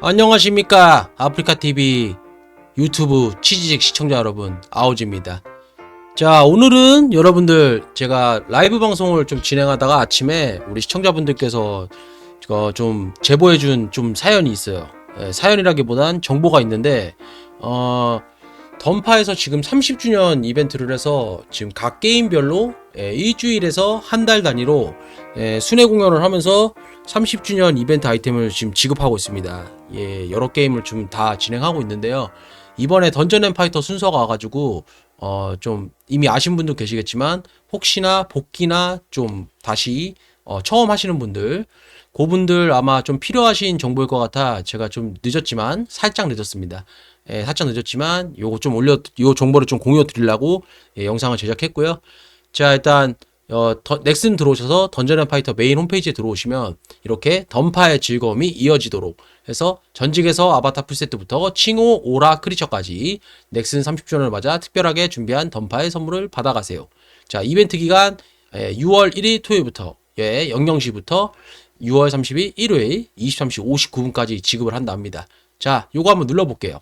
안녕하십니까. 아프리카TV 유튜브 취지직 시청자 여러분 아우지입니다. 자 오늘은 여러분들 제가 라이브 방송을 좀 진행하다가 아침에 우리 시청자분들께서 어, 좀 제보해준 좀 사연이 있어요. 예, 사연이라기보단 정보가 있는데 어 던파에서 지금 30주년 이벤트를 해서 지금 각 게임별로 예, 일주일에서 한 달 단위로 예, 순회 공연을 하면서 30주년 이벤트 아이템을 지금 지급하고 있습니다. 예, 여러 게임을 좀다 진행하고 있는데요. 이번에 던전 앤 파이터 순서가 와가지고 어, 좀 이미 아신 분도 계시겠지만 혹시나 복귀나 좀 다시 어, 처음 하시는 분들 그분들 아마 좀 필요하신 정보일 것 같아 제가 좀 늦었지만 살짝 늦었습니다. 예, 살짝 늦었지만 요거 좀 올려 요 정보를 좀 공유 드리려고 예, 영상을 제작했고요. 자 일단 어, 더, 넥슨 들어오셔서 던전 앤 파이터 메인 홈페이지에 들어오시면 이렇게 던파의 즐거움이 이어지도록 해서 전직에서 아바타 풀세트부터 칭호, 오라, 크리처까지 넥슨 30주년을 맞아 특별하게 준비한 던파의 선물을 받아가세요. 자 이벤트 기간 예, 6월 1일 토요일부터 예, 00시부터 6월 30일 일요일 23시 59분까지 지급을 한다 합니다. 자 요거 한번 눌러볼게요.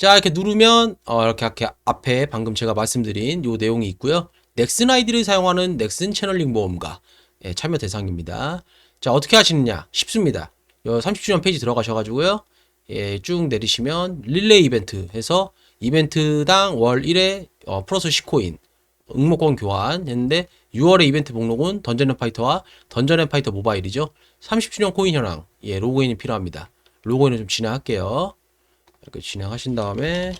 자 이렇게 누르면 어, 이렇게, 이렇게 앞에 방금 제가 말씀드린 요 내용이 있고요. 넥슨 아이디를 사용하는 넥슨 채널링 모험가 예, 참여 대상입니다. 자 어떻게 하시느냐 쉽습니다. 요 30주년 페이지 들어가셔가지고요. 예, 쭉 내리시면 릴레이 이벤트 해서 이벤트당 월 1회 어, 플러스 10코인 응모권 교환 했는데 6월의 이벤트 목록은 던전 앤 파이터와 던전 앤 파이터 모바일이죠. 30주년 코인 현황 예, 로그인이 필요합니다. 로그인을 좀 진행할게요. 이렇게 진행하신 다음에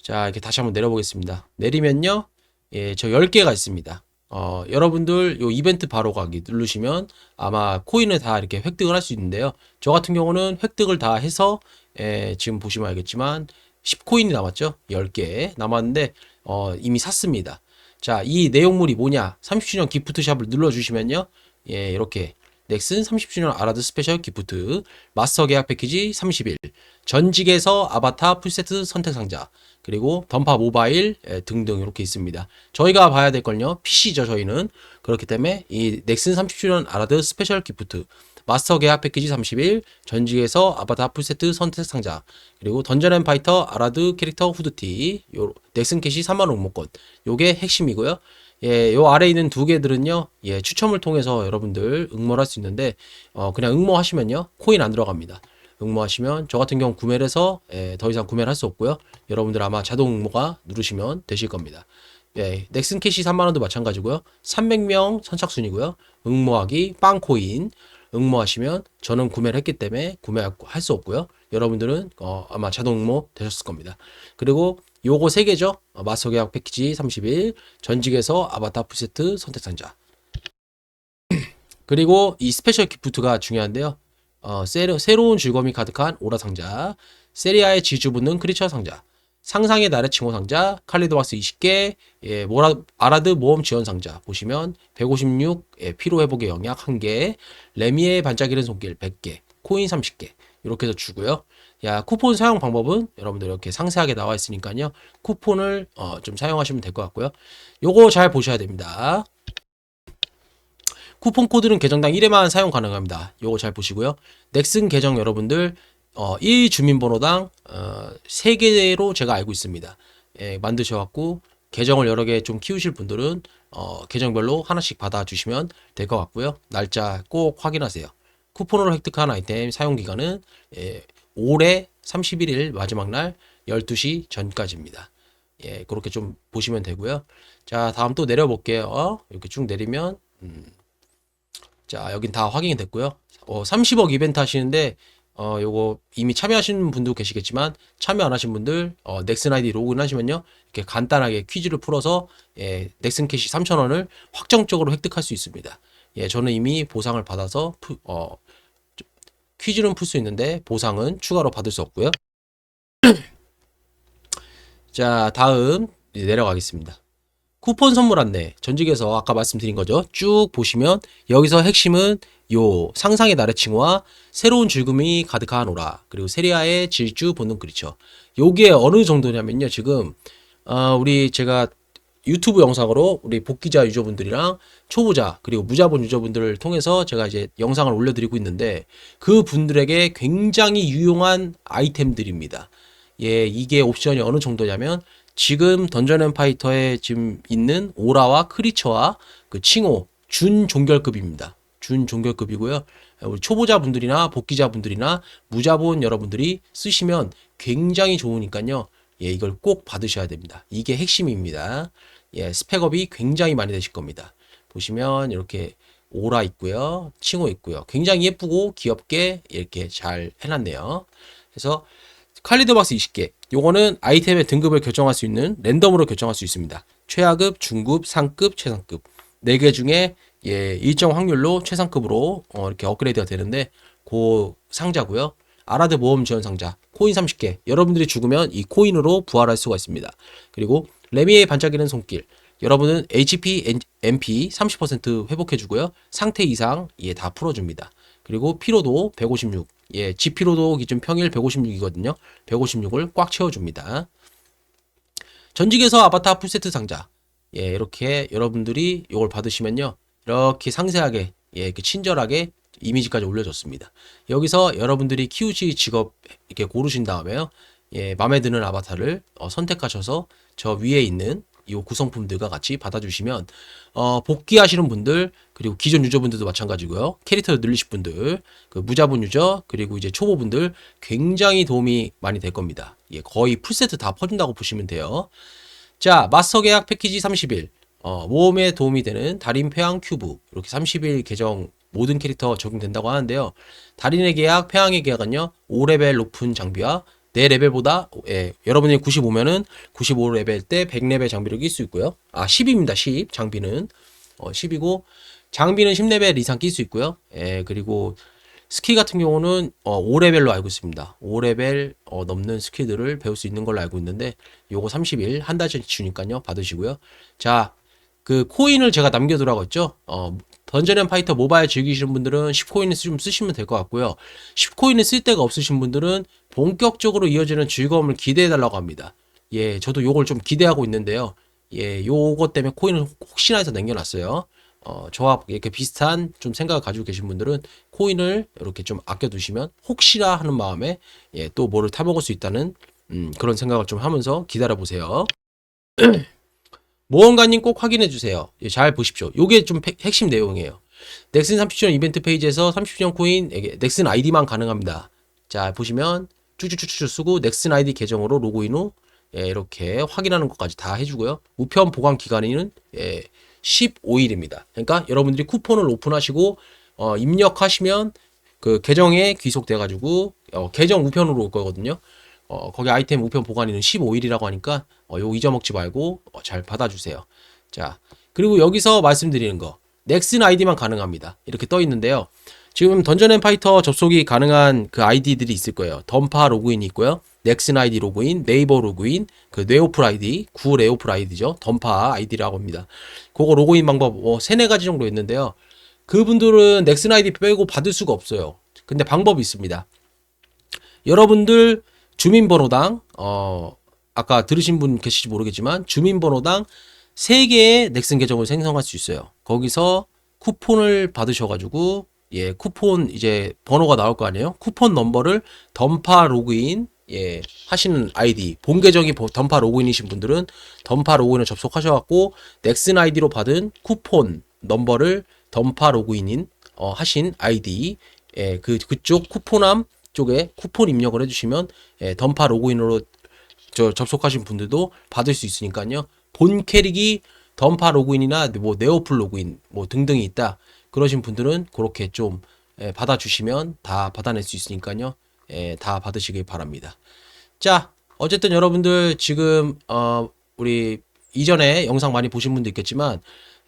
자 이렇게 다시 한번 내려보겠습니다. 내리면요. 예, 저 10개가 있습니다. 어, 여러분들 요 이벤트 바로 가기 누르시면 아마 코인을 다 이렇게 획득을 할 수 있는데요. 저 같은 경우는 획득을 다 해서 예, 지금 보시면 알겠지만 10코인이 남았죠? 10개 남았는데 어, 이미 샀습니다. 자 이 내용물이 뭐냐? 30주년 기프트샵을 눌러주시면요. 예, 이렇게 넥슨 30주년 아라드 스페셜 기프트 마스터 계약 패키지 30일 전직에서 아바타 풀세트 선택 상자 그리고 던파 모바일 예, 등등 이렇게 있습니다. 저희가 봐야 될 건요 PC죠 저희는 그렇기 때문에 이 넥슨 30주년 아라드 스페셜 기프트 마스터 계약 패키지 30일 전직에서 아바타 풀세트 선택 상자 그리고 던전 앤 파이터 아라드 캐릭터 후드티 요 넥슨 캐시 3만 원목권 요게 핵심이고요. 예, 요 아래 있는 두 개들은요, 예, 추첨을 통해서 여러분들 응모를 할수 있는데, 어, 그냥 응모하시면요, 코인 안 들어갑니다. 응모하시면, 저 같은 경우 구매를 해서, 예, 더 이상 구매를 할 수 없고요. 여러분들 아마 자동 응모가 누르시면 되실 겁니다. 예, 넥슨 캐시 3만원도 마찬가지고요. 300명 선착순이고요. 응모하기, 빵코인. 응모하시면, 저는 구매를 했기 때문에 구매할 수 없고요. 여러분들은, 어, 아마 자동 응모 되셨을 겁니다. 그리고, 요거 세 개죠. 어, 마스터 계약 패키지 30일, 전직에서 아바타 풀세트 선택 상자. 그리고 이 스페셜 기프트가 중요한데요. 어, 새로, 새로운 즐거움이 가득한 오라 상자, 세리아의 지주 붙는 크리처 상자, 상상의 날의 칭호 상자, 칼리드 박스 20개, 예, 모라, 아라드 모험 지원 상자 보시면 156 예, 피로 회복의 영약 1개, 레미의 반짝이는 손길 100개, 코인 30개 이렇게 해서 주고요. 야, 쿠폰 사용 방법은 여러분들 이렇게 상세하게 나와 있으니까요. 쿠폰을 어, 좀 사용하시면 될 것 같고요. 요거 잘 보셔야 됩니다. 쿠폰 코드는 계정당 1회만 사용 가능합니다. 요거 잘 보시고요. 넥슨 계정 여러분들 어, 1 주민번호당 어, 3개로 제가 알고 있습니다. 예, 만드셔갖고 계정을 여러 개 좀 키우실 분들은 어, 계정별로 하나씩 받아주시면 될 것 같고요. 날짜 꼭 확인하세요. 쿠폰으로 획득한 아이템 사용 기간은 예, 올해 31일 마지막 날 12시 전까지입니다. 예, 그렇게 좀 보시면 되고요. 자, 다음 또 내려 볼게요. 이렇게 쭉 내리면, 음, 자, 여긴 다 확인이 됐고요. 어, 30억 이벤트 하시는데, 어, 요거 이미 참여하신 분도 계시겠지만, 참여 안 하신 분들, 어, 넥슨 아이디 로그인 하시면요. 이렇게 간단하게 퀴즈를 풀어서, 예, 넥슨 캐시 3,000원을 확정적으로 획득할 수 있습니다. 예, 저는 이미 보상을 받아서, 푸, 어, 퀴즈는 풀 수 있는데 보상은 추가로 받을 수 없고요. 자, 다음 내려가겠습니다. 쿠폰 선물 안내 전직에서 아까 말씀드린 거죠. 쭉 보시면 여기서 핵심은 요 상상의 칭호와 새로운 즐거움이 가득한 오라 그리고 세리아의 질주 본능 그리죠. 요게 어느 정도냐면요. 지금 어, 우리 제가 유튜브 영상으로 우리 복귀자 유저분들이랑 초보자 그리고 무자본 유저분들을 통해서 제가 이제 영상을 올려드리고 있는데 그 분들에게 굉장히 유용한 아이템들입니다. 예, 이게 옵션이 어느 정도냐면 지금 던전 앤 파이터에 지금 있는 오라와 크리처와 그 칭호 준 종결급입니다. 준 종결급이고요. 우리 초보자분들이나 복귀자분들이나 무자본 여러분들이 쓰시면 굉장히 좋으니까요. 예, 이걸 꼭 받으셔야 됩니다. 이게 핵심입니다. 예, 스펙업이 굉장히 많이 되실 겁니다. 보시면 이렇게 오라 있고요. 칭호 있고요. 굉장히 예쁘고 귀엽게 이렇게 잘 해놨네요. 그래서 칼리드 박스 20개. 요거는 아이템의 등급을 결정할 수 있는 랜덤으로 결정할 수 있습니다. 최하급, 중급, 상급, 최상급. 4개 중에 예, 일정 확률로 최상급으로 어, 이렇게 업그레이드가 되는데 그 상자고요. 아라드 모험 지원 상자 코인 30개. 여러분들이 죽으면 이 코인으로 부활할 수가 있습니다. 그리고 레미의 반짝이는 손길. 여러분은 HP, MP 30% 회복해 주고요. 상태 이상 예, 다 풀어 줍니다. 그리고 피로도 156. 예, 지 피로도 기준 평일 156이거든요. 156을 꽉 채워 줍니다. 전직에서 아바타 풀세트 상자. 예, 이렇게 여러분들이 이걸 받으시면요. 이렇게 상세하게, 예, 이렇게 친절하게 이미지까지 올려줬습니다. 여기서 여러분들이 키우시 직업 이렇게 고르신 다음에요. 예, 마음에 드는 아바타를 어, 선택하셔서 저 위에 있는 이 구성품들과 같이 받아주시면 어, 복귀하시는 분들 그리고 기존 유저분들도 마찬가지고요. 캐릭터를 늘리실 분들, 그 무자본 유저 그리고 이제 초보분들 굉장히 도움이 많이 될 겁니다. 예, 거의 풀세트 다 퍼준다고 보시면 돼요. 자, 마스터 계약 패키지 30일. 어, 모험에 도움이 되는 달인 폐왕 큐브. 이렇게 30일 계정 모든 캐릭터 적용된다고 하는데요. 달인의 계약, 폐왕의 계약은요. 5레벨 높은 장비와 내 레벨보다 예, 여러분이 95면은 95레벨 때 100레벨 장비를 낄 수 있고요. 아, 10입니다. 10. 장비는 어, 10이고 장비는 10레벨 이상 낄 수 있고요. 예, 그리고 스킬 같은 경우는 어, 5레벨로 알고 있습니다. 5레벨 어, 넘는 스킬들을 배울 수 있는 걸로 알고 있는데 요거 30일 한 달치 주니까요. 받으시고요. 자, 그 코인을 제가 남겨두라고 했죠. 어, 던전 앤 파이터 모바일 즐기시는 분들은 10코인을 좀 쓰시면 될 것 같고요. 10코인을 쓸 데가 없으신 분들은 본격적으로 이어지는 즐거움을 기대해 달라고 합니다. 예, 저도 요걸 좀 기대하고 있는데요. 예, 요것 때문에 코인을 혹시나 해서 남겨놨어요. 어, 저와 이렇게 비슷한 좀 생각을 가지고 계신 분들은 코인을 이렇게 좀 아껴두시면 혹시나 하는 마음에 예, 또 뭐를 타먹을 수 있다는 음, 그런 생각을 좀 하면서 기다려 보세요. 모험가님 꼭 확인해 주세요. 예, 잘 보십시오. 요게 좀 핵- 핵심 내용이에요. 넥슨 30주년 이벤트 페이지에서 30주년 코인 넥슨 아이디만 가능합니다. 자 보시면 쭉쭉쭉쭉 쓰고 넥슨 아이디 계정으로 로그인 후 예, 이렇게 확인하는 것까지 다 해주고요. 우편 보관 기간은 예, 15일입니다. 그러니까 여러분들이 쿠폰을 오픈하시고 어, 입력하시면 그 계정에 귀속돼가지고 어, 계정 우편으로 올 거거든요. 어, 거기 아이템 우편 보관일은 15일이라고 하니까 어, 요 잊어먹지 말고 어, 잘 받아주세요. 자 그리고 여기서 말씀드리는 거 넥슨 아이디만 가능합니다. 이렇게 떠 있는데요. 지금 던전 앤 파이터 접속이 가능한 그 아이디들이 있을 거예요. 던파 로그인이 있고요. 넥슨 아이디 로그인, 네이버 로그인, 그 네오플 아이디, 구 네오플 아이디죠. 던파 아이디라고 합니다. 그거 로그인 방법 뭐 세네 가지 정도 있는데요. 그분들은 넥슨 아이디 빼고 받을 수가 없어요. 근데 방법이 있습니다. 여러분들 주민번호당 어 아까 들으신 분 계실지 모르겠지만 주민번호당 3개의 넥슨 계정을 생성할 수 있어요. 거기서 쿠폰을 받으셔 가지고 예 쿠폰 이제 번호가 나올 거 아니에요. 쿠폰 넘버를 던파 로그인 예 하시는 아이디 본 계정이 보- 던파 로그인이신 분들은 던파 로그인을 접속하셔 갖고 넥슨 아이디로 받은 쿠폰 넘버를 던파 로그인인 어, 하신 아이디 예, 그 그쪽 쿠폰함 쪽에 쿠폰 입력을 해주시면 예, 던파 로그인으로 저 접속하신 분들도 받을 수 있으니까요. 본 캐릭이 던파 로그인이나 뭐 네오플 로그인 뭐 등등이 있다. 그러신 분들은 그렇게 좀 예, 받아주시면 다 받아낼 수 있으니까요. 예, 다 받으시길 바랍니다. 자, 어쨌든 여러분들 지금 어 우리 이전에 영상 많이 보신 분도 있겠지만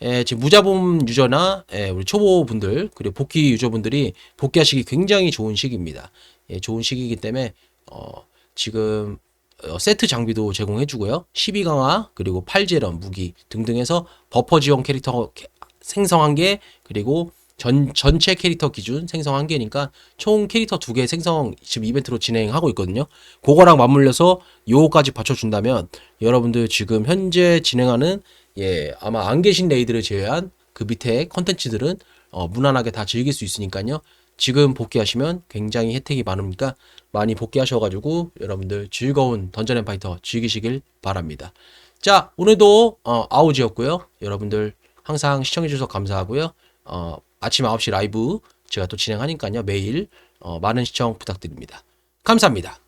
예, 지금 무자본 유저나 예, 우리 초보 분들 그리고 복귀 유저분들이 복귀하시기 굉장히 좋은 시기입니다. 예, 좋은 시기이기 때문에 어 지금 어, 세트 장비도 제공해주고요. 12강화 그리고 8제런 무기 등등해서 버퍼 지원 캐릭터 캐- 생성 한 개 그리고 전 전체 캐릭터 기준 생성 한 개니까 총 캐릭터 두 개 생성 지금 이벤트로 진행하고 있거든요. 그거랑 맞물려서 요거까지 받쳐준다면 여러분들 지금 현재 진행하는 예, 아마 안 계신 레이드를 제외한 그 밑에 컨텐츠들은 어, 무난하게 다 즐길 수 있으니까요. 지금 복귀하시면 굉장히 혜택이 많으니까 많이 복귀하셔가지고 여러분들 즐거운 던전 앤 파이터 즐기시길 바랍니다. 자, 오늘도 어, 아우지였고요. 여러분들 항상 시청해주셔서 감사하고요. 어, 아침 9시 라이브 제가 또 진행하니까요. 매일 어, 많은 시청 부탁드립니다. 감사합니다.